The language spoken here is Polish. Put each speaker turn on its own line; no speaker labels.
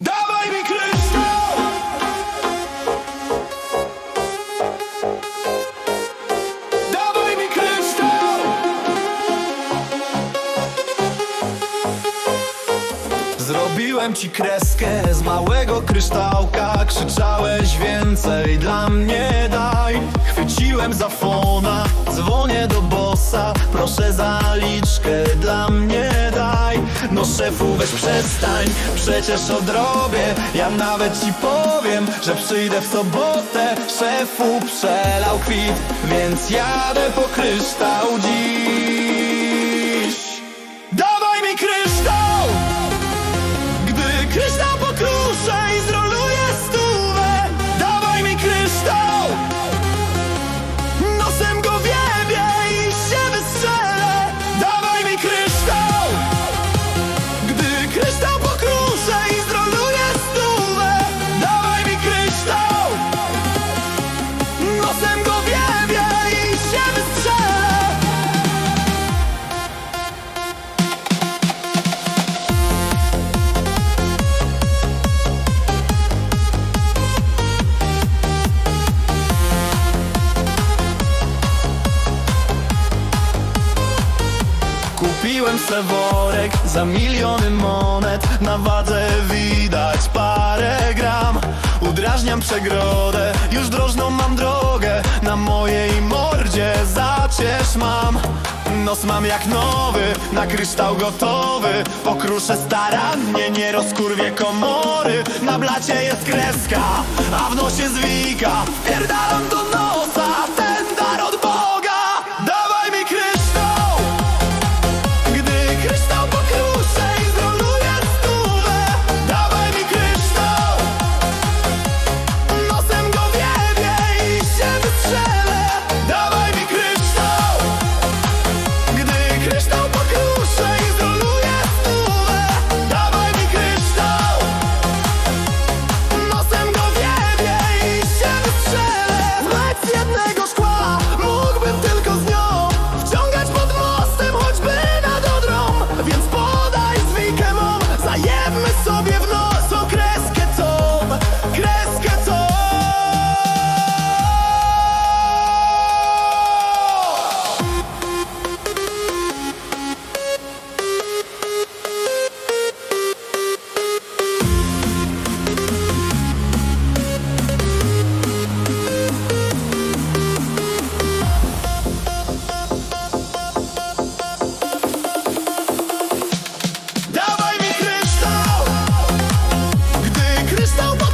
Dawaj mi kryształ! Dawaj mi kryształ! Zrobiłem ci kreskę z małego kryształka Krzyczałeś więcej dla mnie daj Chwyciłem za fona, dzwonię do bossa Proszę zaliczkę dla mnie szefu weź przestań, przecież odrobię Ja nawet ci powiem, że przyjdę w sobotę. Szefu przelał kwit, więc jadę po kryształ dziś Kupiłem se worek za miliony monet. Na wadze widać parę gram. Udrażniam przegrodę, już drożną mam drogę. Na mojej mordzie zacierz mam. Nos mam jak nowy, na kryształ gotowy. Pokruszę starannie, nie rozkurwię komory. Na blacie jest kreska, a w nosie zwika. Pierdalam just